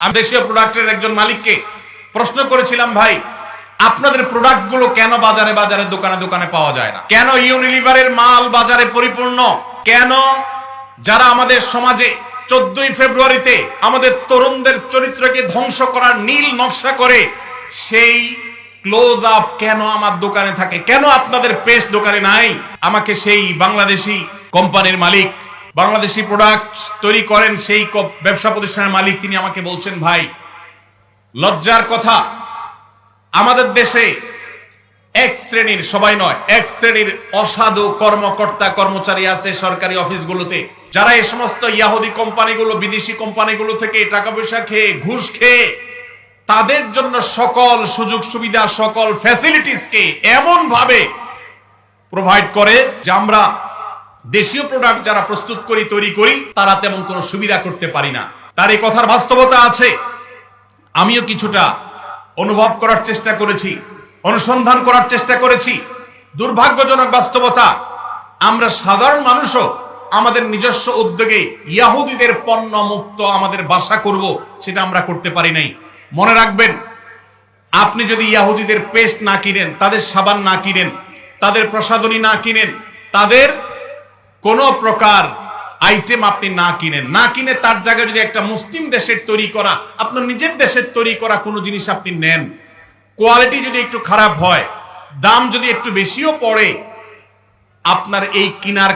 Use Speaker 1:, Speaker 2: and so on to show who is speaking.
Speaker 1: আমি দেশীয় প্রোডাক্টের একজন মালিককে প্রশ্ন করেছিলাম, ভাই, আপনাদের প্রোডাক্টগুলো কেন বাজারে বাজারে দোকানে দোকানে পাওয়া যায় না? কেন ইউনিলিভারের মাল বাজারে পরিপূর্ণ? কেন যারা আমাদের সমাজে চোদ্দই ফেব্রুয়ারিতে আমাদের তরুণদের চরিত্রকে ধ্বংস করার নীল নকশা করে, সেই ক্লোজ আপ কেন আমার দোকানে থাকে? কেন আপনাদের পেস্ট দোকানে নাই? আমাকে সেই বাংলাদেশি কোম্পানির মালিক বাংলাদেশি প্রোডাক্ট তৈরি করেন সেই ব্যবসা প্রতিষ্ঠানের মালিক তিনি আমাকে বলছেন, ভাই, লজ্জার কথা, আমাদের দেশে এক শ্রেণির, সবাই নয়, এক শ্রেণির অসাধু কর্মকর্তা, কর্মচারী আছে সরকারি অফিসগুলোতে, যারা এই সমস্ত ইয়াহুদি কোম্পানিগুলো, বিদেশি কোম্পানিগুলো থেকে টাকা পয়সা খেয়ে, ঘুষ খেয়ে, তাদের জন্য সকল সুযোগ সুবিধা, সকল ফ্যাসিলিটিসকে এমন ভাবে প্রোভাইড করে যে আমরা দেশীয় প্রোডাক্ট যারা প্রস্তুত করি, তৈরি করি, তারা তেমন কোনো সুবিধা করতে পারি না। তার এই কথার বাস্তবতা আছে। আমিও কিছুটা অনুভব করার চেষ্টা করেছি, অনুসন্ধান করার চেষ্টা করেছি। দুর্ভাগ্যজনক বাস্তবতা, আমরা সাধারণ মানুষও আমাদের নিজস্ব উদ্যোগে ইয়াহুদিদের পণ্য মুক্ত আমাদের বাসা করব, সেটা আমরা করতে পারি নাই। মনে রাখবেন, আপনি যদি ইয়াহুদিদের পেস্ট না কিনেন, তাদের সাবান না কিনেন, তাদের প্রসাদনী না কিনেন, তাদের কোন প্রকার আইটেম আপনি না কিনেন। না কিনে তার জায়গায় যদি একটা মুসলিম দেশের তৈরি করা, আপনার নিজের দেশের তৈরি করা কোনো জিনিস আপনি নেন। কোয়ালিটি যদি একটু খারাপ হয়, দাম যদি একটু বেশিও পড়ে, আপনার এই কিনার